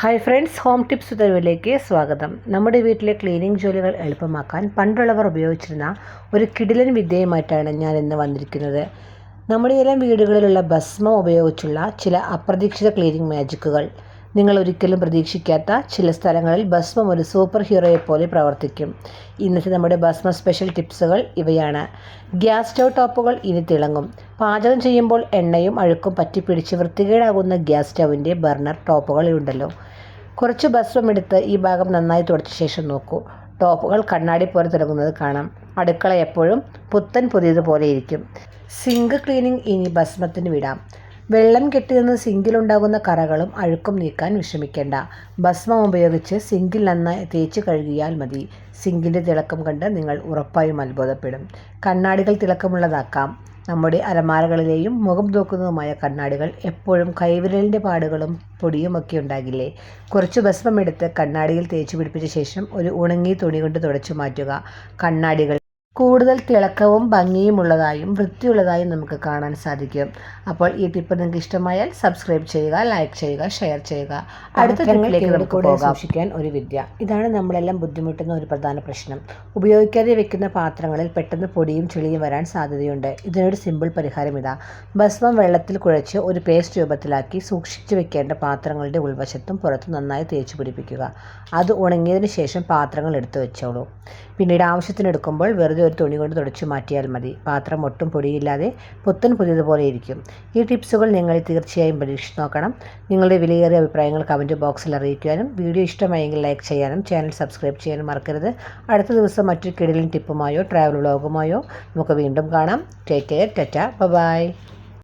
Hi friends home tips തെരുവിലേക്ക് സ്വാഗതം. നമ്മുടെ വീട്ടിലെ ക്ലീനിങ് ജോലികൾ എളുപ്പമാക്കാൻ പണ്ടുള്ളവർ ഉപയോഗിച്ചിരുന്ന ഒരു കിടിലൻ വിദ്യയുമായിട്ടാണ് ഞാൻ ഇന്ന് വന്നിരിക്കുന്നത്. നമ്മുടെ എല്ലാം വീടുകളിലുള്ള ഭസ്മം ഉപയോഗിച്ചുള്ള ചില അപ്രതീക്ഷിത ക്ലീനിങ് മാജിക്കുകൾ നിങ്ങൾ ഒരിക്കലും പ്രതീക്ഷിക്കാത്ത ചില സ്ഥലങ്ങളിൽ ഭസ്മം ഒരു സൂപ്പർ ഹീറോയെ പോലെ പ്രവർത്തിക്കും. ഇന്നത്തെ നമ്മുടെ ഭസ്മ സ്പെഷ്യൽ ടിപ്സുകൾ ഇവയാണ്. ഗ്യാസ് സ്റ്റൗ ടോപ്പുകൾ ഇനി തിളങ്ങും. പാചകം ചെയ്യുമ്പോൾ എണ്ണയും അഴുക്കും പറ്റിപ്പിടിച്ച് വൃത്തികേടാകുന്ന ഗ്യാസ് സ്റ്റൗവിന്റെ ബർണർ ടോപ്പുകളുണ്ടല്ലോ കുറച്ച് ഭസ്വം എടുത്ത് ഈ ഭാഗം നന്നായി തുടച്ച ശേഷം നോക്കൂ. ടോപ്പുകൾ കണ്ണാടി പോലെ തിളങ്ങുന്നത് കാണാം. അടുക്കള എപ്പോഴും പുത്തൻ പുതിയതുപോലെ ഇരിക്കും. സിങ്ക് ക്ലീനിങ് ഇനി ഭസ്മത്തിന് വിടാം. വെള്ളം കെട്ടിനിന്ന് സിങ്കിലുണ്ടാകുന്ന കറകളും അഴുക്കും നീക്കാൻ വിഷമിക്കേണ്ട. ഭസ്മം ഉപയോഗിച്ച് സിങ്കിൽ നന്നായി തേച്ച് കഴുകിയാൽ മതി. സിങ്കിന്റെ തിളക്കം കണ്ട് നിങ്ങൾ ഉറപ്പായും അത്ഭുതപ്പെടും. കണ്ണാടികൾ തിളക്കമുള്ളതാക്കാം. നമ്മുടെ അലമാരകളിലെയും മുഖം നോക്കുന്നതുമായ കണ്ണാടികൾ എപ്പോഴും കൈവിരലിന്റെ പാടുകളും പൊടിയുമൊക്കെ ഉണ്ടാകില്ലേ? കുറച്ച് ഭസ്മമെടുത്ത് കണ്ണാടിയിൽ തേച്ച് പിടിപ്പിച്ച ശേഷം ഒരു ഉണങ്ങിയ തുണി കൊണ്ട് തുടച്ചു മാറ്റുക. കണ്ണാടികൾ കൂടുതൽ തിളക്കവും ഭംഗിയുമുള്ളതായും വൃത്തിയുള്ളതായും നമുക്ക് കാണാൻ സാധിക്കും. അപ്പോൾ ഈ ടിപ്പ് നിങ്ങൾക്ക് ഇഷ്ടമായാൽ സബ്സ്ക്രൈബ് ചെയ്യുക ലൈക്ക് ചെയ്യുക ഷെയർ ചെയ്യുക. അടുത്ത ട്രിപ്പിലേക്ക് നമുക്ക് സൂക്ഷിക്കാൻ ഒരു വിദ്യ. ഇതാണ് നമ്മളെല്ലാം ബുദ്ധിമുട്ടുന്ന ഒരു പ്രധാന പ്രശ്നം. ഉപയോഗിക്കാതെ വെക്കുന്ന പാത്രങ്ങളിൽ പെട്ടെന്ന് പൊടിയും ചെളിയും വരാൻ സാധ്യതയുണ്ട്. ഇതിനൊരു സിമ്പിൾ പരിഹാരം ഇതാ. ഭസ്മം വെള്ളത്തിൽ കുഴച്ച് ഒരു പേസ്റ്റ് രൂപത്തിലാക്കി സൂക്ഷിച്ചു വെക്കേണ്ട പാത്രങ്ങളുടെ ഉൾവശത്തും പുറത്തും നന്നായി തേച്ച് പിടിപ്പിക്കുക. അത് ഉണങ്ങിയതിന് ശേഷം പാത്രങ്ങൾ എടുത്തു വെച്ചോളൂ. പിന്നീട് ആവശ്യത്തിനെടുക്കുമ്പോൾ വെറുതെ ഒരു തുണി കൊണ്ട് തുടച്ചു മാറ്റിയാൽ മതി. പാത്രം ഒട്ടും പൊടിയില്ലാതെ പുത്തൻ പുതിയതുപോലെ ഇരിക്കും. ഈ ടിപ്സുകൾ നിങ്ങൾ തീർച്ചയായും പരീക്ഷിച്ച് നോക്കണം. നിങ്ങളുടെ വിലയേറിയ അഭിപ്രായങ്ങൾ കമന്റ് ബോക്സിൽ അറിയിക്കാനും വീഡിയോ ഇഷ്ടമായെങ്കിൽ ലൈക്ക് ചെയ്യാനും ചാനൽ സബ്സ്ക്രൈബ് ചെയ്യാനും മറക്കരുത്. അടുത്ത ദിവസം മറ്റൊരു കിടലിൻ ടിപ്പുമായോ ട്രാവൽ വ്ളോഗുമായോ നമുക്ക് വീണ്ടും കാണാം. Take care tata bye.